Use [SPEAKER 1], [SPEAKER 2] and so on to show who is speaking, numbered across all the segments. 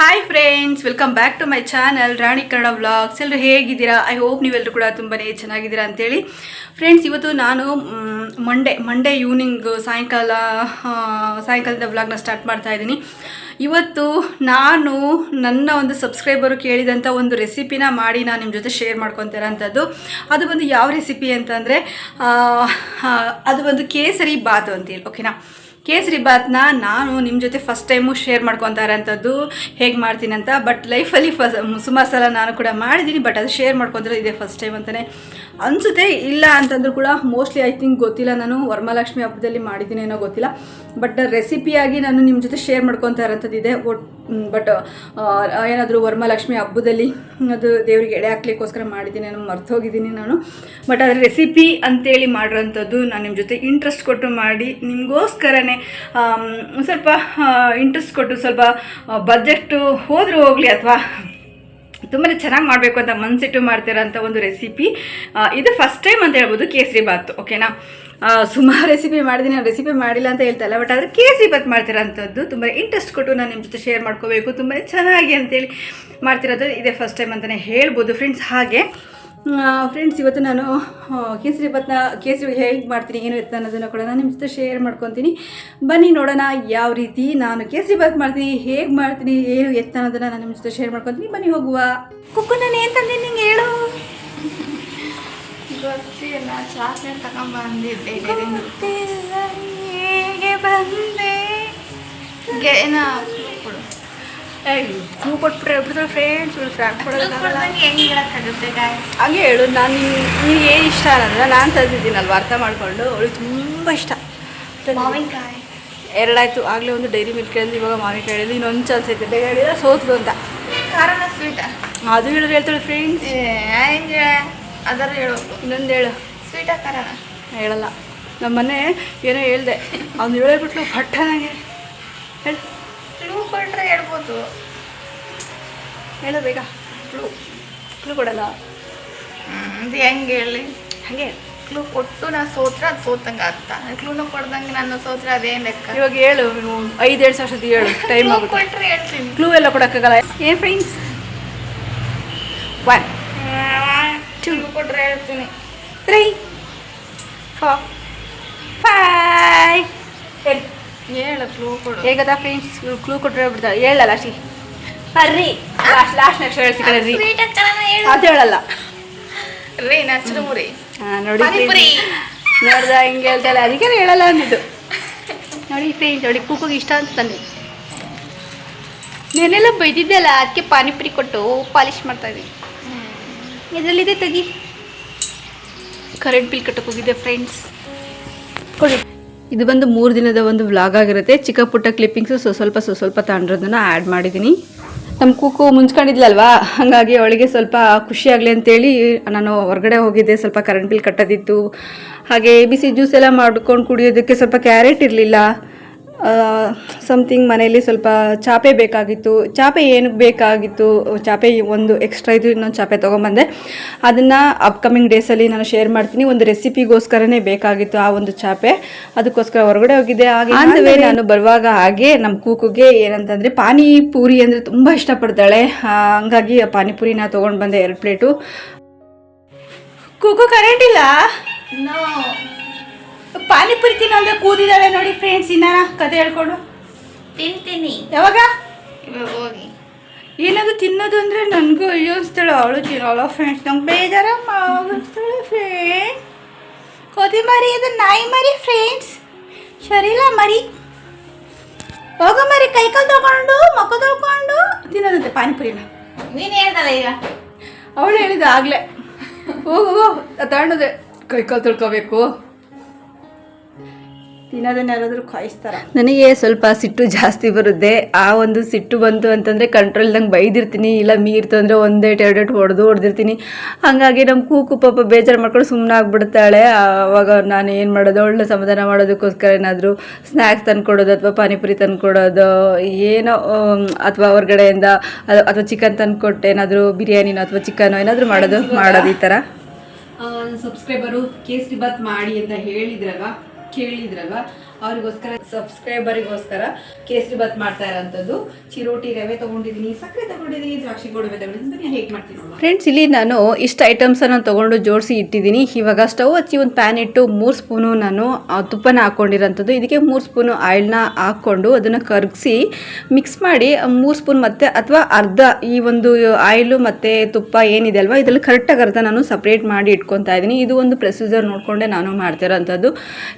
[SPEAKER 1] Hi friends welcome back to my channel Rani Kannada vlogs ಎಲ್ಲರೂ ಹೇಗಿದ್ದೀರಾ? I hope ನೀವೆಲ್ಲರೂ ಕೂಡ ತುಂಬಾ ಚೆನ್ನಾಗಿದ್ದೀರಾ ಅಂತೇಳಿ. ಫ್ರೆಂಡ್ಸ್ ಇವತ್ತು ನಾನು ಮಂಡೇ ಮಂಡೇ ಈವ್ನಿಂಗ್ ಸಾಯಂಕಾಲ ಸಾಯಂಕಾಲದ ವ್ಲಾಗ್ನ ಸ್ಟಾರ್ಟ್ ಮಾಡ್ತಾ ಇದ್ದೀನಿ. ಇವತ್ತು ನಾನು ನನ್ನ ಒಂದು ಸಬ್ಸ್ಕ್ರೈಬರು ಕೇಳಿದಂಥ ಒಂದು ರೆಸಿಪಿನ ಮಾಡಿ ನಾನು ನಿಮ್ಮ ಜೊತೆ ಶೇರ್ ಮಾಡ್ಕೊತಿರೋಂಥದ್ದು ಅದು ಒಂದು ಯಾವ ರೆಸಿಪಿ ಅಂತಂದರೆ ಅದು ಒಂದು ಕೇಸರಿ ಬಾತು ಅಂತೇಳಿ ಓಕೆನಾ ಕೇಸರಿ ಬಾತ್ನ ನಾನು ನಿಮ್ಮ ಜೊತೆ ಫಸ್ಟ್ ಟೈಮು ಶೇರ್ ಮಾಡ್ಕೊತಾ ಇರೋಂಥದ್ದು ಹೇಗೆ ಮಾಡ್ತೀನಿ ಅಂತ ಬಟ್ ಲೈಫಲ್ಲಿ ಫಸ್, ಸುಮಾರು ಸಲ ನಾನು ಕೂಡ ಮಾಡಿದ್ದೀನಿ ಬಟ್ ಅದು ಶೇರ್ ಮಾಡ್ಕೊತಿರೋದು ಇದೆ ಫಸ್ಟ್ ಟೈಮ್ ಅಂತಲೇ ಅನಿಸುತ್ತೆ, ಇಲ್ಲ ಅಂತಂದ್ರೂ ಕೂಡ ಮೋಸ್ಟ್ಲಿ ಐ ಥಿಂಕ್ ಗೊತ್ತಿಲ್ಲ ನಾನು. ವರಮಹಾಲಕ್ಷ್ಮಿ ಹಬ್ಬದಲ್ಲಿ ಮಾಡಿದ್ದೀನಿ ಏನೋ ಗೊತ್ತಿಲ್ಲ. ಬಟ್ ರೆಸಿಪಿಯಾಗಿ ನಾನು ನಿಮ್ಮ ಜೊತೆ ಶೇರ್ ಮಾಡ್ಕೊತಾ ಇರೋಂಥದ್ದಿದೆ ಒಟ್ ಬಟ್ ಏನಾದರೂ ವರಮಹಾಲಕ್ಷ್ಮಿ ಹಬ್ಬದಲ್ಲಿ ಅದು ದೇವರಿಗೆ ಎಡೆ ಹಾಕ್ಲಿಕ್ಕೋಸ್ಕರ ಮಾಡಿದ್ದೀನಿ ನಾನು ಮರ್ತೋಗಿದ್ದೀನಿ ನಾನು. ಬಟ್ ಅದರ ರೆಸಿಪಿ ಅಂತೇಳಿ ಮಾಡಿರೋಂಥದ್ದು ನಾನು ನಿಮ್ಮ ಜೊತೆ ಇಂಟ್ರೆಸ್ಟ್ ಕೊಟ್ಟು ಮಾಡಿ, ನಿಮಗೋಸ್ಕರನೇ ಸ್ವಲ್ಪ ಇಂಟ್ರೆಸ್ಟ್ ಕೊಟ್ಟು ಸ್ವಲ್ಪ ಬಜೆಟ್ಟು ಹೋದರೂ ಹೋಗಲಿ ಅಥವಾ ತುಂಬಾ ಚೆನ್ನಾಗಿ ಮಾಡಬೇಕು ಅಂತ ಮನಸ್ಸಿಟ್ಟು ಮಾಡ್ತಿರೋಂಥ ಒಂದು ರೆಸಿಪಿ ಇದು ಫಸ್ಟ್ ಟೈಮ್ ಅಂತ ಹೇಳ್ಬೋದು ಕೇಸರಿ ಬಾತ್ ಓಕೆನಾ ಸುಮಾರು ರೆಸಿಪಿ ಮಾಡಿದ್ದೀನಿ ನಾನು ರೆಸಿಪಿ ಮಾಡಿಲ್ಲ ಅಂತ ಹೇಳ್ತಾರಲ್ಲ ಬಟ್ ಆದರೆ ಕೇಸರಿ ಬಾತ್ ಮಾಡ್ತಿರೋಂಥದ್ದು ತುಂಬ ಇಂಟ್ರೆಸ್ಟ್ ಕೊಟ್ಟು ನಾನು ನಿಮ್ಮ ಜೊತೆ ಶೇರ್ ಮಾಡ್ಕೋಬೇಕು ತುಂಬ ಚೆನ್ನಾಗಿ ಅಂತೇಳಿ ಮಾಡ್ತಿರೋದು ಇದೇ ಫಸ್ಟ್ ಟೈಮ್ ಅಂತಲೇ ಹೇಳ್ಬೋದು ಫ್ರೆಂಡ್ಸ್ ಹಾಗೆ. ಫ್ರೆಂಡ್ಸ್ ಇವತ್ತು ನಾನು ಕೇಸರಿ ಭಾತ್ನ ಕೇಸರಿ ಹೇಗೆ ಮಾಡ್ತೀನಿ ಏನು ಎತ್ತ ಅನ್ನೋದನ್ನು ಕೂಡ ನಾನು ನಿಮ್ಮ ಜೊತೆ ಶೇರ್ ಮಾಡ್ಕೊತೀನಿ. ಬನ್ನಿ ನೋಡೋಣ ಯಾವ ರೀತಿ ನಾನು ಕೇಸರಿ ಭಾತ್ ಮಾಡ್ತೀನಿ ಹೇಗೆ ಮಾಡ್ತೀನಿ ಏನು ಎತ್ತ ಅನ್ನೋದನ್ನು ನಾನು ನಿಮ್ಮ ಜೊತೆ ಶೇರ್ ಮಾಡ್ಕೊತೀನಿ. ಬನ್ನಿ ಹೋಗುವ. ಕುಕ್ಕು ನಾನು ಏನು ತಂದೀನಿ ನಿಂಗೆ ಹೇಳು.
[SPEAKER 2] ಗೊತ್ತಿಲ್ಲ ಚಾಕ್ಲೇಟ್ ತಗೊಂಬಂದಿದ್ದೆ
[SPEAKER 1] ಹೇಗೆ ಬಂದೆ? ಹೂ ಕೊಟ್ಬಿಟ್ರೆ ಬಿಡ್ತಾಳೆ ಫ್ರೆಂಡ್ಸ್ ಫ್ರಾಕ್
[SPEAKER 2] ಹಂಗೆ
[SPEAKER 1] ಹೇಳು ನಾನು ನಿನಗೆ ಏನು ಇಷ್ಟ ಅನ್ನೋದನ್ನ ನಾನು ತಂದಿದ್ದೀನಲ್ವ? ಅರ್ಥ ಮಾಡಿಕೊಂಡು ಅವಳು ತುಂಬ ಇಷ್ಟ.
[SPEAKER 2] ಮಾವಿನಕಾಯಿ
[SPEAKER 1] ಎರಡಾಯ್ತು ಆಗಲೇ ಒಂದು ಡೈರಿ ಮಿಲ್ಕ್ ಹೇಳಿದ್ರು ಇವಾಗ ಮಾವಿನಕಾಯಿ ಹೇಳಿದ್ರು ಇನ್ನೊಂದು ಚಾನ್ಸ್ ಐತೆ. ಬೇಗ ಹೇಳಿದ್ರೆ ಸೋತ್ಲು ಅಂತ.
[SPEAKER 2] ಕಾರಣ ಸ್ವೀಟ
[SPEAKER 1] ಅದು ಹೇಳಿದ್ರೆ ಹೇಳ್ತಾಳೆ ಫ್ರೆಂಡ್ಸ್
[SPEAKER 2] ಹೆಂಗೆ? ಅದರ ಹೇಳು.
[SPEAKER 1] ಇನ್ನೊಂದು ಹೇಳು.
[SPEAKER 2] ಸ್ವೀಟ ಕಾರಣ?
[SPEAKER 1] ಹೇಳಲ್ಲ. ನಮ್ಮನೆ ಏನೋ ಹೇಳ್ದೆ. ಅವ್ನು ಹೇಳಿಬಿಟ್ಲು ಭಟ್ಟ ನನಗೆ ಹೇಳು.
[SPEAKER 2] ಕ್ಲೂ ಕೊಟ್ರೆ ಹೇಳ್ಬೋದು.
[SPEAKER 1] ಹೇಳು ಬೇಗ.
[SPEAKER 2] ಕ್ಲೂ
[SPEAKER 1] ಕ್ಲೂ ಕೊಡಲ್ಲ?
[SPEAKER 2] ಅದು ಹೆಂಗೆ ಹೇಳಿ?
[SPEAKER 1] ಹಾಗೆ.
[SPEAKER 2] ಕ್ಲೂ ಕೊಟ್ಟು ನಾನು ಸೋತ್ರ ಅದು ಸೋತಂಗೆ ಆಗ್ತಾ. ಕ್ಲೂನ ಕೊಡ್ದಂಗೆ ನನ್ನ ಸೋತ್ರ ಅದೇನು ಲೆಕ್ಕ?
[SPEAKER 1] ಇವಾಗ ಹೇಳು ಐದೇಳು ವರ್ಷದ ಹೇಳು. ಟೈಮ್
[SPEAKER 2] ಕೊಟ್ಟರೆ ಹೇಳ್ತೀನಿ.
[SPEAKER 1] ಕ್ಲೂ ಎಲ್ಲ ಕೊಡೋಕ್ಕಾಗಲ್ಲ. ಏನು ಫ್ರೆಂಡ್ಸ್ ಒನ್
[SPEAKER 2] ಕ್ಲೂ ಕೊಟ್ಟರೆ ಹೇಳ್ತೀನಿ.
[SPEAKER 1] ತ್ರೀ ಫೋರ್ ಫೈ ಹೇಳಿ
[SPEAKER 2] ಹೇಳು ಕ್ಲೂ ಕೊಡು.
[SPEAKER 1] ಹೇಗದ ಫ್ರೆಂಡ್ಸ್ ಕ್ಲೂ ಕೊಟ್ಟರೆ ಬಿಡ್ತಾರೆ ಹೇಳಲ್ಲ ಲಾಸ್ಟಿ ರೀ ಲಾಸ್ಟ್ ಲಾಸ್ಟ್ ನೆಕ್ಸ್ಟ್ ಹೇಳ್ತೀನಿ ರೀ. ಅದು ಹೇಳಲ್ಲ.
[SPEAKER 2] ರೀ ನಾ ಮುರಿ.
[SPEAKER 1] ಹಾಂ ನೋಡಿ. ನೋಡ್ದ ಹಿಂಗೆ ಹೇಳ್ತಾಳೆ ಅದಕ್ಕೆ ಹೇಳಲ್ಲ ಅಂದಿದ್ದು ನೋಡಿ ಫ್ರೆಂಡ್ಸ್ ನೋಡಿ ಕೂಕಿಗೆ ಇಷ್ಟ ಅಂತ ತಂದೆ. ನೆನೆಲ್ಲ ಬೈದಿದ್ದೆಲ್ಲ ಅದಕ್ಕೆ ಪಾನಿಪುರಿ ಕೊಟ್ಟು ಪಾಲಿಶ್ ಮಾಡ್ತಾ ಇದ್ದೀನಿ. ಇದರಲ್ಲಿದೆ ತೆಗಿ? ಕರೆಂಟ್ ಬಿಲ್ ಕಟ್ಟಕ್ಕೆ ಹೋಗಿದ್ದೆ ಫ್ರೆಂಡ್ಸ್ ಕೊಡಿ. ಇದು ಬಂದು ಮೂರು ದಿನದ ಒಂದು ವ್ಲಾಗ್ ಆಗಿರುತ್ತೆ. ಚಿಕ್ಕ ಪುಟ್ಟ ಕ್ಲಿಪ್ಪಿಂಗ್ಸು ಸೊ ಸ್ವಲ್ಪ ಸೊ ಸ್ವಲ್ಪ ತಗೊಂಡಿರೋದನ್ನ ಆ್ಯಡ್ ಮಾಡಿದ್ದೀನಿ ನಮ್ಮ ಕೂಕು ಮುಂಚ್ಕೊಂಡಿದ್ಲಲ್ವಾ? ಹಾಗಾಗಿ ಅವಳಿಗೆ ಸ್ವಲ್ಪ ಖುಷಿಯಾಗಲಿ ಅಂತೇಳಿ ನಾನು ಹೊರಗಡೆ ಹೋಗಿದ್ದೆ. ಸ್ವಲ್ಪ ಕರೆಂಟ್ ಬಿಲ್ ಕಟ್ಟೋದಿತ್ತು. ಹಾಗೆ ಬಿಸಿ ಜ್ಯೂಸ್ ಎಲ್ಲ ಮಾಡ್ಕೊಂಡು ಕುಡಿಯೋದಕ್ಕೆ ಸ್ವಲ್ಪ ಕ್ಯಾರೆಟ್ ಇರಲಿಲ್ಲ. ಸಮಥಿಂಗ್ ಮನೆಯಲ್ಲಿ ಸ್ವಲ್ಪ ಚಾಪೆ ಬೇಕಾಗಿತ್ತು. ಚಾಪೆ ಏನಕ್ಕೆ ಬೇಕಾಗಿತ್ತು? ಚಾಪೆ ಒಂದು ಎಕ್ಸ್ಟ್ರಾ ಇದು ಇನ್ನೊಂದು ಚಾಪೆ ತೊಗೊಂಬಂದೆ. ಅದನ್ನು ಅಪ್ಕಮಿಂಗ್ ಡೇಸಲ್ಲಿ ನಾನು ಶೇರ್ ಮಾಡ್ತೀನಿ. ಒಂದು ರೆಸಿಪಿಗೋಸ್ಕರನೇ ಬೇಕಾಗಿತ್ತು ಆ ಒಂದು ಚಾಪೆ. ಅದಕ್ಕೋಸ್ಕರ ಹೊರಗಡೆ ಹೋಗಿದ್ದೆ. ಹಾಗೆ ಅಂದವೇ ನಾನು ಬರುವಾಗ ಹಾಗೆ ನಮ್ಮ ಕೂಕುಗೆ ಏನಂತಂದರೆ ಪಾನಿಪೂರಿ ಅಂದರೆ ತುಂಬ ಇಷ್ಟಪಡ್ತಾಳೆ. ಹಂಗಾಗಿ ಆ ಪಾನಿಪುರಿನ ತೊಗೊಂಡು ಬಂದೆ ಎರಡು ಪ್ಲೇಟು ಕೂಕು ಕರೆಂಟ್ ಇಲ್ಲ? ಪಾನಿಪುರಿ ತಿನ್ನೋಂದ್ರೆ ಕೂದಿದ್ದಾಳೆ ನೋಡಿ ಫ್ರೆಂಡ್ಸ್ ಇನ್ನ ಕತೆ ಹೇಳ್ಕೊಂಡು?
[SPEAKER 2] ತಿಂತೀನಿ.
[SPEAKER 1] ಯಾವಾಗ?
[SPEAKER 2] ಇವಾಗ ಹೋಗಿ.
[SPEAKER 1] ಏನಾದ್ರು ತಿನ್ನೋದು ಅಂದರೆ ನನಗೂ ಅಯ್ಯೋ ಅನಿಸ್ತಾಳೆ ಅವಳು ತಿನ್ನೋಲ್ಲ ಫ್ರೆಂಡ್ಸ್ ನಂಗೆ ಬೇಜಾರ ಮಾಡಿಸ್ತಾಳೆ ಫ್ರೆಂಡ್ಸ್ ಕೋತಿ ಮರಿ ಅದು ನಾಯಿ ಮರಿ ಫ್ರೆಂಡ್ಸ್ ಸರಿಲ್ಲ ಮರಿ? ಹೋಗ ಮರಿ ಕೈ ಕಾಲು ತೊಳ್ಕೊಂಡು ಮಕ್ಕ ತೊಳ್ಕೊಂಡು. ತಿನ್ನೋದಂತೆ ಪಾನಿಪುರಿನ?
[SPEAKER 2] ನೀನು ಹೇಳ್ದಲ್ಲ ಈಗ?
[SPEAKER 1] ಅವಳು ಹೇಳಿದ ಆಗಲೇ. ಹೋಗೋ ತಗೊಂಡದೆ ಕೈ ತೊಳ್ಕೋಬೇಕು ತೊಳ್ಕೊಬೇಕು. ತಿನ್ನೋದನ್ನ ಯಾರಾದರೂ ಕಾಯಿಸ್ತಾರ. ನನಗೆ ಸ್ವಲ್ಪ ಸಿಟ್ಟು ಜಾಸ್ತಿ ಬರುತ್ತೆ. ಆ ಒಂದು ಸಿಟ್ಟು ಬಂತು ಅಂತಂದರೆ ಕಂಟ್ರೋಲ್ದಂಗೆ ಬೈದಿರ್ತೀನಿ. ಇಲ್ಲ ಮೀರ್ತು ಅಂದರೆ ಒಂದೇ ಎರಡೇಟ್ ಹೊಡೆದು ಹೊಡೆದಿರ್ತೀನಿ. ಹಾಗಾಗಿ ನಮ್ಮ ಕೂಕು ಪಾಪ ಬೇಜಾರು ಮಾಡ್ಕೊಂಡು ಸುಮ್ಮನೆ ಆಗ್ಬಿಡ್ತಾಳೆ. ಆವಾಗ ನಾನು ಏನು ಮಾಡೋದು? ಒಳ್ಳೆ ಸಮಾಧಾನ ಮಾಡೋದಕ್ಕೋಸ್ಕರ ಏನಾದರೂ ಸ್ನ್ಯಾಕ್ಸ್ ತಂದ್ಕೊಡೋದು ಅಥವಾ ಪಾನಿಪುರಿ ತಂದ್ಕೊಡೋದು ಏನೋ ಅಥವಾ ಹೊರಗಡೆಯಿಂದ ಅಥವಾ ಚಿಕನ್ ತಂದ್ಕೊಟ್ಟು ಏನಾದರೂ ಬಿರಿಯಾನಿನೋ ಅಥವಾ ಚಿಕನೋ ಏನಾದರೂ ಮಾಡೋದು ಮಾಡೋದು ಈ ಥರ. ಸಬ್ಸ್ಕ್ರೈಬರು ಕೇಸರಿ ಬಾತ್ ಮಾಡಿ ಅಂತ ಹೇಳಿದ್ರಲ್ವ? ಕೇಳಿದ್ರಲ್ವ? ಅವರಿಗೋಸ್ಕರ ಸಬ್ಸ್ಕ್ರೈಬರಿಗೋಸ್ಕರ ಕೇಸರಿ ಬಾತ್ ಮಾಡ್ತಾ ಇರೋಂಥದ್ದು. ಚಿರೋಟಿ ರವೆ ತೊಗೊಂಡಿದ್ದೀನಿ ಸಕ್ಕರೆ ತೊಗೊಂಡಿದ್ದೀನಿ ದ್ರಾಕ್ಷಿ ಗೋಡವೆ ತೊಗೊಂಡಿದ್ದೀನಿ ಹೇಗೆ ಮಾಡ್ತೀನಿ ಫ್ರೆಂಡ್ಸ್ ಇಲ್ಲಿ ನಾನು ಇಷ್ಟು ಐಟಮ್ಸನ್ನು ತೊಗೊಂಡು ಜೋಡಿಸಿ ಇಟ್ಟಿದ್ದೀನಿ ಇವಾಗ ಸ್ಟವ್ ಹಚ್ಚಿ ಒಂದು ಪ್ಯಾನ್ ಇಟ್ಟು ಮೂರು ಸ್ಪೂನು ನಾನು ತುಪ್ಪನ ಹಾಕ್ಕೊಂಡಿರೋಂಥದ್ದು ಇದಕ್ಕೆ ಮೂರು ಸ್ಪೂನು ಆಯಿಲ್ನ ಹಾಕ್ಕೊಂಡು ಅದನ್ನು ಕರಗಿಸಿ ಮಿಕ್ಸ್ ಮಾಡಿ ಮೂರು ಸ್ಪೂನ್ ಮತ್ತೆ ಅಥವಾ ಅರ್ಧ ಈ ಒಂದು ಆಯಿಲು ಮತ್ತು ತುಪ್ಪ ಏನಿದೆ ಅಲ್ವಾ, ಇದರಲ್ಲಿ ಕರೆಕ್ಟಾಗಿ ಅರ್ಧ ನಾನು ಸಪ್ರೇಟ್ ಮಾಡಿ ಇಟ್ಕೊತಾ ಇದ್ದೀನಿ ಇದು ಒಂದು ಪ್ರೊಸೀಜರ್ ನೋಡಿಕೊಂಡೆ ನಾನು ಮಾಡ್ತಿರೋಂಥದ್ದು.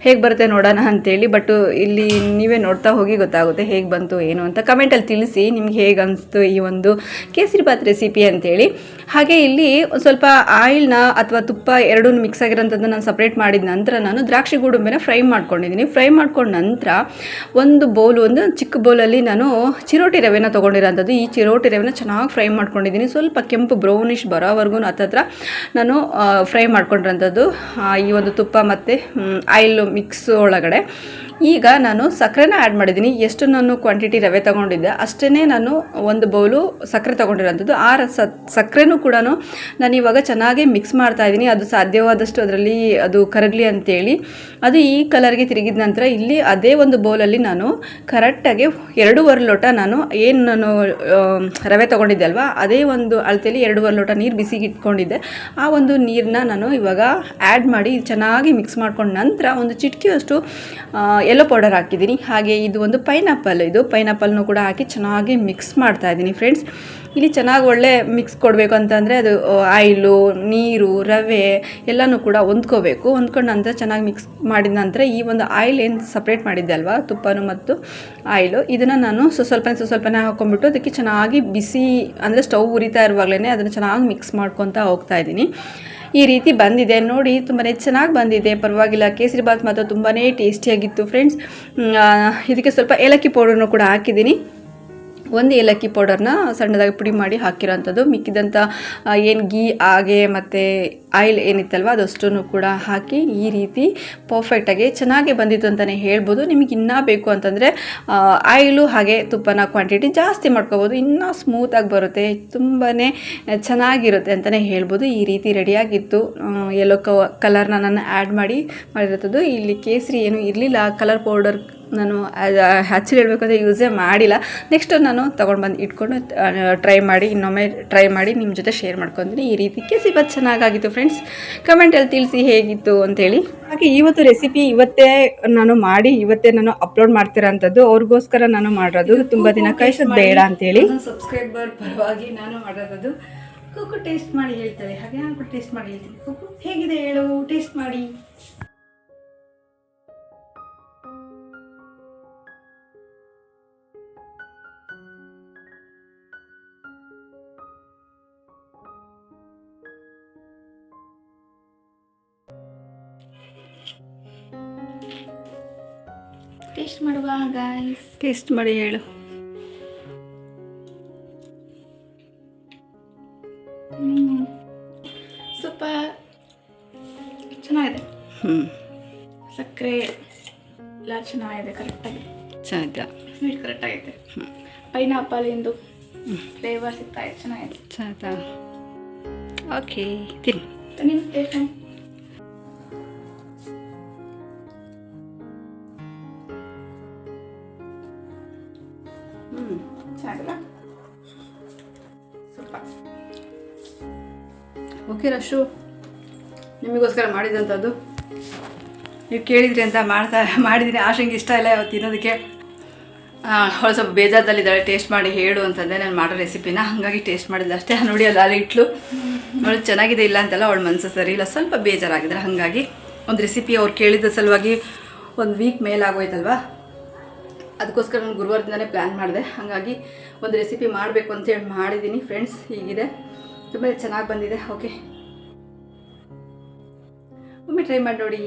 [SPEAKER 1] ಹೇಗೆ ಬರುತ್ತೆ ನೋಡೋಣ ಅಂತೇಳಿ ಬಟ್ ಇಲ್ಲಿ ನೀವೇ ನೋಡ್ತಾ ಹೋಗಿ ಗೊತ್ತಾಗುತ್ತೆ ಹೇಗೆ ಬಂತು, ಏನು ಅಂತ. ಕಮೆಂಟಲ್ಲಿ ತಿಳಿಸಿ ನಿಮ್ಗೆ ಹೇಗೆ ಅನಿಸ್ತು ಈ ಒಂದು ಕೇಸರಿ ಬಾತ್ ರೆಸಿಪಿ ಅಂತೇಳಿ. ಹಾಗೆ ಇಲ್ಲಿ ಒಂದು ಸ್ವಲ್ಪ ಆಯಿಲ್ನ ಅಥವಾ ತುಪ್ಪ ಎರಡೂ ಮಿಕ್ಸ್ ಆಗಿರೋಂಥದ್ದು ನಾನು ಸಪ್ರೇಟ್ ಮಾಡಿದ ನಂತರ ನಾನು ದ್ರಾಕ್ಷಿ ಗೋಡಂಬಿನ ಫ್ರೈ ಮಾಡ್ಕೊಂಡಿದ್ದೀನಿ. ಫ್ರೈ ಮಾಡ್ಕೊಂಡ ನಂತರ ಒಂದು ಬೌಲ್ ಒಂದು ಚಿಕ್ಕ ಬೌಲಲ್ಲಿ ನಾನು ಚಿರೋಟಿ ರವೆನ ತೊಗೊಂಡಿರೋಂಥದ್ದು. ಈ ಚಿರೋಟಿ ರವೆನ ಚೆನ್ನಾಗಿ ಫ್ರೈ ಮಾಡ್ಕೊಂಡಿದ್ದೀನಿ. ಸ್ವಲ್ಪ ಕೆಂಪು ಬ್ರೌನಿಶ್ ಬರೋವರೆಗೂ ಹತ್ತತ್ರ ನಾನು ಫ್ರೈ ಮಾಡ್ಕೊಂಡಿರೋಂಥದ್ದು. ಈ ಒಂದು ತುಪ್ಪ ಮತ್ತು ಆಯಿಲ್ ಮಿಕ್ಸ್ ಒಳಗಡೆ. ಈಗ ನಾನು ಸಕ್ಕರೆನ ಆ್ಯಡ್ ಮಾಡಿದ್ದೀನಿ. ಎಷ್ಟು ನಾನು ಕ್ವಾಂಟಿಟಿ ರವೆ ತೊಗೊಂಡಿದ್ದೆ ಅಷ್ಟೇ ನಾನು ಒಂದು ಬೌಲು ಸಕ್ಕರೆ ತೊಗೊಂಡಿರೋಂಥದ್ದು. ಆ ಸಕ್ಕರೆನೂ ಕೂಡ ನಾನು ಇವಾಗ ಚೆನ್ನಾಗಿ ಮಿಕ್ಸ್ ಮಾಡ್ತಾ ಇದ್ದೀನಿ. ಅದು ಸಾಧ್ಯವಾದಷ್ಟು ಅದರಲ್ಲಿ ಅದು ಕರಗಲಿ ಅಂತೇಳಿ. ಅದು ಈ ಕಲರ್ಗೆ ತಿರುಗಿದ ನಂತರ ಇಲ್ಲಿ ಅದೇ ಒಂದು ಬೌಲಲ್ಲಿ ನಾನು ಕರೆಕ್ಟಾಗಿ ಎರಡೂವರೆ ಲೋಟ ನಾನು ಏನು ನಾನು ರವೆ ತೊಗೊಂಡಿದ್ದೆ ಅಲ್ವಾ, ಅದೇ ಒಂದು ಅಳತೆಯಲ್ಲಿ ಎರಡೂವರೆ ಲೋಟ ನೀರು ಬಿಸಿಗೆ ಇಟ್ಕೊಂಡಿದ್ದೆ. ಆ ಒಂದು ನೀರನ್ನ ನಾನು ಇವಾಗ ಆ್ಯಡ್ ಮಾಡಿ ಚೆನ್ನಾಗಿ ಮಿಕ್ಸ್ ಮಾಡ್ಕೊಂಡ ನಂತರ ಒಂದು ಚಿಟಿಕೆಯಷ್ಟು ಎಲ್ಲೋ ಪೌಡರ್ ಹಾಕಿದ್ದೀನಿ. ಹಾಗೆ ಇದು ಒಂದು ಪೈನಾಪಲ್ ಇದು ಪೈನಾಪಲ್ನು ಕೂಡ ಹಾಕಿ ಚೆನ್ನಾಗಿ ಮಿಕ್ಸ್ ಮಾಡ್ತಾ ಇದ್ದೀನಿ ಫ್ರೆಂಡ್ಸ್ ಇಲ್ಲಿ ಚೆನ್ನಾಗಿ ಒಳ್ಳೆ ಮಿಕ್ಸ್ ಕೊಡಬೇಕು ಅಂತಂದರೆ ಅದು ಆಯಿಲು, ನೀರು, ರವೆ ಎಲ್ಲನೂ ಕೂಡ ಹೊಂದ್ಕೋಬೇಕು. ಹೊಂದ್ಕೊಂಡ ನಂತರ ಚೆನ್ನಾಗಿ ಮಿಕ್ಸ್ ಮಾಡಿದ ನಂತರ ಈ ಒಂದು ಆಯಿಲ್ ಏನು ಸಪ್ರೇಟ್ ಮಾಡಿದ್ದೆ ಅಲ್ವಾ? ತುಪ್ಪನೂ ಮತ್ತು ಆಯಿಲು. ಇದನ್ನು ನಾನು ಸ್ವ ಸ್ವಲ್ಪನೇ ಸ್ವ ಸ್ವಲ್ಪನೇ ಹಾಕೊಂಡ್ಬಿಟ್ಟು ಅದಕ್ಕೆ ಚೆನ್ನಾಗಿ ಬಿಸಿ, ಅಂದರೆ ಸ್ಟವ್ ಉರಿತಾ ಇರುವಾಗಲೇ ಅದನ್ನು ಚೆನ್ನಾಗಿ ಮಿಕ್ಸ್ ಮಾಡ್ಕೊತಾ ಹೋಗ್ತಾ ಇದ್ದೀನಿ. ಈ ರೀತಿ ಬಂದಿದೆ. ನೋಡಿ ತುಂಬಾ ಚೆನ್ನಾಗಿ ಬಂದಿದೆ. ಪರವಾಗಿಲ್ಲ, ಕೇಸರಿ ಬಾತ್ ಮಾತ್ರ ತುಂಬಾ ಟೇಸ್ಟಿಯಾಗಿತ್ತು ಫ್ರೆಂಡ್ಸ್ ಇದಕ್ಕೆ ಸ್ವಲ್ಪ ಏಲಕ್ಕಿ ಪೌಡರ್ನು ಕೂಡ ಹಾಕಿದ್ದೀನಿ. ಒಂದು ಏಲಕ್ಕಿ ಪೌಡರ್ನ ಸಣ್ಣದಾಗಿ ಪುಡಿ ಮಾಡಿ ಹಾಕಿರೋಂಥದ್ದು. ಮಿಕ್ಕಿದಂಥ ಏನು ಗೀ, ಹಾಗೆ ಮತ್ತು ಆಯಿಲ್ ಏನಿತ್ತಲ್ವ ಅದಷ್ಟನ್ನು ಕೂಡ ಹಾಕಿ ಈ ರೀತಿ ಪರ್ಫೆಕ್ಟಾಗಿ ಚೆನ್ನಾಗಿ ಬಂದಿತ್ತು ಅಂತಲೇ ಹೇಳ್ಬೋದು. ನಿಮಗೆ ಇನ್ನೂ ಬೇಕು ಅಂತಂದರೆ ಆಯಿಲು ಹಾಗೆ ತುಪ್ಪನ ಕ್ವಾಂಟಿಟಿ ಜಾಸ್ತಿ ಮಾಡ್ಕೋಬೋದು. ಇನ್ನೂ ಸ್ಮೂತಾಗಿ ಬರುತ್ತೆ. ತುಂಬಾ ಚೆನ್ನಾಗಿರುತ್ತೆ ಅಂತಲೇ ಹೇಳ್ಬೋದು. ಈ ರೀತಿ ರೆಡಿಯಾಗಿತ್ತು. ಎಲ್ಲೋ ಕವ ಕಲರ್ನ ನಾನು ಆ್ಯಡ್ ಮಾಡಿ ಮಾಡಿರೋಂಥದ್ದು. ಇಲ್ಲಿ ಕೇಸರಿ ಏನು ಇರಲಿಲ್ಲ. ಕಲರ್ ಪೌಡರ್ ನಾನು ಆ್ಯಕ್ಚುಲಿ ಹೇಳ್ಬೇಕಂದ್ರೆ ಯೂಸೇ ಮಾಡಿಲ್ಲ. ನೆಕ್ಸ್ಟ್ ನಾನು ತೊಗೊಂಡು ಬಂದು ಇಟ್ಕೊಂಡು ಟ್ರೈ ಮಾಡಿ ಇನ್ನೊಮ್ಮೆ ಟ್ರೈ ಮಾಡಿ ನಿಮ್ಮ ಜೊತೆ ಶೇರ್ ಮಾಡ್ಕೊತೀನಿ. ಈ ರೀತಿ ಕೇಸರಿ ಬಾತ್ ಚೆನ್ನಾಗಾಗಿತ್ತು ಫ್ರೆಂಡ್ಸ್ ಕಮೆಂಟಲ್ಲಿ ತಿಳಿಸಿ ಹೇಗಿತ್ತು ಅಂತೇಳಿ. ಹಾಗೆ ಇವತ್ತು ರೆಸಿಪಿ ಇವತ್ತೇ ನಾನು ಮಾಡಿ ಇವತ್ತೇ ನಾನು ಅಪ್ಲೋಡ್ ಮಾಡ್ತಿರೋಂಥದ್ದು. ಅವ್ರಿಗೋಸ್ಕರ ನಾನು ಮಾಡಿರೋದು. ತುಂಬ ದಿನ ಕಳಿಸೋದು ಬೇಡ ಅಂತೇಳಿ. ಸಬ್ಸ್ಕ್ರೈಬರ್ ಪರವಾಗಿ ನಾನು ಮಾಡಿರೋದು. ಕುಕ್ಕು ಟೇಸ್ಟ್ ಮಾಡಿ ಹೇಳ್ತಾರೆ. ಹಾಗೆ ನಾನು ಕೂಡ ಟೇಸ್ಟ್ ಮಾಡಿ ಹೇಳ್ತೀನಿ. ಕುಕ್ಕು ಹೇಗಿದೆ ಹೇಳು? ಟೇಸ್ಟ್ ಮಾಡಿ.
[SPEAKER 2] ಟೇಸ್ಟ್ ಮಾಡುವ ಗಾಯ್ಸ್
[SPEAKER 1] ಟೇಸ್ಟ್ ಮಾಡಿ ಹೇಳು.
[SPEAKER 2] ಸ್ವಲ್ಪ ಚೆನ್ನಾಗಿದೆ.
[SPEAKER 1] ಹ್ಞೂ
[SPEAKER 2] ಸಕ್ಕರೆ ಎಲ್ಲ ಚೆನ್ನಾಗಿದೆ ಕರೆಕ್ಟಾಗಿ
[SPEAKER 1] ಚೆನ್ನಾಗಿದೆ
[SPEAKER 2] ಸ್ವೀಟ್ ಕರೆಕ್ಟಾಗೈತೆ ಪೈನಾಪಲ್ ಇಂದು ಫ್ಲೇವರ್ ಸಿಗ್ತಾಯಿದೆ ಚೆನ್ನಾಗಿದೆ.
[SPEAKER 1] ಚೆನ್ನಾಗ ಓಕೆ ತಿನ್ನಿ.
[SPEAKER 2] ನಿಮ್ಮ ಟೇಸ್ಟ್
[SPEAKER 1] ಹ್ಞೂ ಓಕೆ ರಶು ನಿಮಗೋಸ್ಕರ ಮಾಡಿದಂಥದ್ದು. ನೀವು ಕೇಳಿದ್ರಿ ಅಂತ ಮಾಡ್ತಾ ಮಾಡಿದ್ದೀನಿ ಆಶಂಗೆ ಇಷ್ಟ ಇಲ್ಲ ಅವತ್ತು ತಿನ್ನೋದಕ್ಕೆ. ಅವಳು ಸ್ವಲ್ಪ ಬೇಜಾರದಲ್ಲಿದ್ದಾಳೆ. ಟೇಸ್ಟ್ ಮಾಡಿ ಹೇಳು ಅಂತಂದೆ. ನಾನು ಮಾಡೋ ರೆಸಿಪಿನ ಹಾಗಾಗಿ ಟೇಸ್ಟ್ ಮಾಡಿದ್ದೆ ಅಷ್ಟೇ. ನೋಡಿ, ಅಲ್ಲಿ ಅಲ್ಲಿ ಇಟ್ಲು. ಅವಳು ಚೆನ್ನಾಗಿದೆ ಇಲ್ಲ ಅಂತೆಲ್ಲ, ಅವಳು ಮನಸ್ಸು ಸರಿ ಇಲ್ಲ. ಸ್ವಲ್ಪ ಬೇಜಾರಾಗಿದ್ರೆ ಹಾಗಾಗಿ ಒಂದು ರೆಸಿಪಿ ಅವ್ರು ಕೇಳಿದ ಸಲುವಾಗಿ ಒಂದು ವೀಕ್ ಮೇಲಾಗೋಯ್ತಲ್ವಾ? ಅದಕ್ಕೋಸ್ಕರ ನಾನು ಗುರುವಾರದಿಂದನೇ ಪ್ಲ್ಯಾನ್ ಮಾಡಿದೆ. ಹಾಗಾಗಿ ಒಂದು ರೆಸಿಪಿ ಮಾಡಬೇಕು ಅಂತೇಳಿ ಮಾಡಿದ್ದೀನಿ ಫ್ರೆಂಡ್ಸ್ ಹೀಗಿದೆ. ತುಂಬ ಚೆನ್ನಾಗಿ ಬಂದಿದೆ. ಓಕೆ ಒಮ್ಮೆ ಟ್ರೈ ಮಾಡಿ ನೋಡಿ.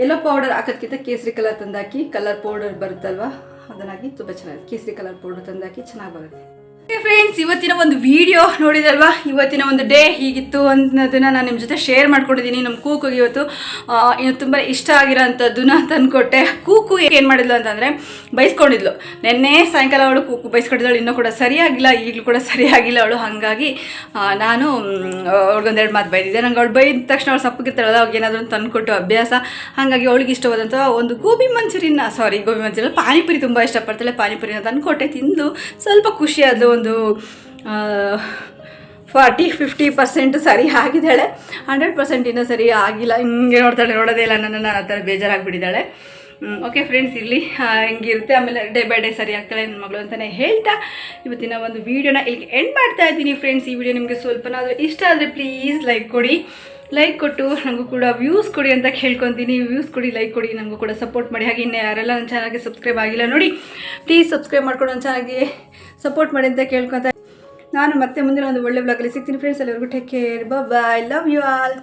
[SPEAKER 1] ಎಲ್ಲೋ ಪೌಡರ್ ಹಾಕೋದ್ಕಿಂತ ಕೇಸರಿ ಕಲರ್ ತಂದಾಕಿ ಕಲರ್ ಪೌಡರ್ ಬರುತ್ತಲ್ವಾ? ಅದನ್ನಾಗಿ ತುಂಬ ಚೆನ್ನಾಗಿ ಕೇಸರಿ ಕಲರ್ ಪೌಡರ್ ತಂದಾಕಿ ಚೆನ್ನಾಗಿ ಬರುತ್ತೆ. ಫ್ರೆಂಡ್ಸ್, ಇವತ್ತಿನ ಒಂದು ವಿಡಿಯೋ ನೋಡಿದಲ್ವಾ ಇವತ್ತಿನ ಒಂದು ಡೇ ಹೀಗಿತ್ತು ಅನ್ನೋದನ್ನ ನಾನು ನಿಮ್ಮ ಜೊತೆ ಶೇರ್ ಮಾಡ್ಕೊಂಡಿದ್ದೀನಿ ನಮ್ಮ ಕೂಕುಗೆ ಇವತ್ತು ಇನ್ನು ತುಂಬ ಇಷ್ಟ ಆಗಿರೋಂಥದ್ದನ್ನ ತಂದುಕೊಟ್ಟೆ. ಕೂಕು ಏನು ಮಾಡಿದ್ಲು ಅಂತಂದರೆ, ಬೈಸ್ಕೊಂಡಿದ್ಲು. ನಿನ್ನೆ ಸಾಯಂಕಾಲ ಅವಳು ಕೂಕು ಬೈಸ್ಕೊಂಡಿದ್ದಳು, ಇನ್ನೂ ಕೂಡ ಸರಿಯಾಗಿಲ್ಲ, ಈಗಲೂ ಕೂಡ ಸರಿಯಾಗಿಲ್ಲ ಅವಳು. ಹಾಗಾಗಿ ನಾನು ಅವ್ಳಿಗೊಂದೆರಡು ಮಾತು ಬೈದಿದ್ದೆ. ನಂಗೆ ಅವಳು ಬೈದ ತಕ್ಷಣ ಅವಳು ಸಪ್ಪಗಿರ್ತಾಳಲ್ಲ ಅವ್ಳಿಗೆ ಏನಾದರೂ ಒಂದು ತಂದುಕೊಟ್ಟು ಅಭ್ಯಾಸ. ಹಾಗಾಗಿ ಅವಳಿಗೆ ಇಷ್ಟವಾದಂಥ ಒಂದು ಗೋಬಿ ಮಂಚೂರಿನ ಸಾರಿ ಗೋಬಿ ಮಂಚೂರಿನ ಪಾನಿಪುರಿ ತುಂಬ ಇಷ್ಟಪಡ್ತಾಳೆ. ಪಾನಿಪುರಿನ ತಂದುಕೊಟ್ಟೆ ತಿಂದು ಸ್ವಲ್ಪ ಖುಷಿ ಆದಳು ಒಂದು ಫಾರ್ಟಿ, ಫಿಫ್ಟಿ ಪರ್ಸೆಂಟ್ ಸರಿ ಆಗಿದ್ದಾಳೆ ಹಂಡ್ರೆಡ್ ಪರ್ಸೆಂಟ್ ಇನ್ನೂ ಸರಿ ಆಗಿಲ್ಲ. ಹಿಂಗೆ ನೋಡ್ತಾಳೆ ನೋಡೋದೇ ಇಲ್ಲ. ನನ್ನ ಆ ಥರ ಬೇಜಾರಾಗಿಬಿಟ್ಟಿದ್ದಾಳೆ. ಓಕೆ ಫ್ರೆಂಡ್ಸ್ ಇಲ್ಲಿ ಹೆಂಗಿರುತ್ತೆ ಆಮೇಲೆ ಡೇ ಬೈ ಡೇ ಸರಿ ಆಗ್ತಾಳೆ ನನ್ನ ಮಗಳು ಅಂತಲೇ ಹೇಳ್ತಾ ಇವತ್ತಿನ ಒಂದು ವೀಡಿಯೋನ ಇಲ್ಲಿಗೆ ಎಂಡ್ ಮಾಡ್ತಾ ಇದ್ದೀನಿ ಫ್ರೆಂಡ್ಸ್. ಈ ವಿಡಿಯೋ ನಿಮಗೆ ಸ್ವಲ್ಪನಾದರೂ ಇಷ್ಟ ಆದರೆ ಪ್ಲೀಸ್ ಲೈಕ್ ಕೊಡಿ. ಲೈಕ್ ಕೊಟ್ಟು ನನಗೂ ಕೂಡ ವ್ಯೂಸ್ ಕೊಡಿ ಅಂತ ಕೇಳ್ಕೊತೀನಿ. ವ್ಯೂಸ್ ಕೊಡಿ ಲೈಕ್ ಕೊಡಿ ನನಗೂ ಕೂಡ ಸಪೋರ್ಟ್ ಮಾಡಿ. ಹಾಗೆ ಇನ್ನು ಯಾರೆಲ್ಲ ನನ್ನ ಚಾನಲ್ಗೆ ಸಬ್ಸ್ಕ್ರೈಬ್ ಆಗಿಲ್ಲ ನೋಡಿ ಪ್ಲೀಸ್ ಸಬ್ಸ್ಕ್ರೈಬ್ ಮಾಡ್ಕೊಂಡು ನನ್ನ ಚಾನಲ್ಗೆ ಸಪೋರ್ಟ್ ಮಾಡಿ ಅಂತ ಕೇಳ್ಕೊತಾ ನಾನು ಮತ್ತೆ ಮುಂದಿನ ಒಂದು ಒಳ್ಳೆ ಬ್ಲಾಗಲ್ಲಿ ಸಿಗ್ತೀನಿ. ಫ್ರೆಂಡ್ಸ್ ಎಲ್ಲರಿಗೂ take care bye love you all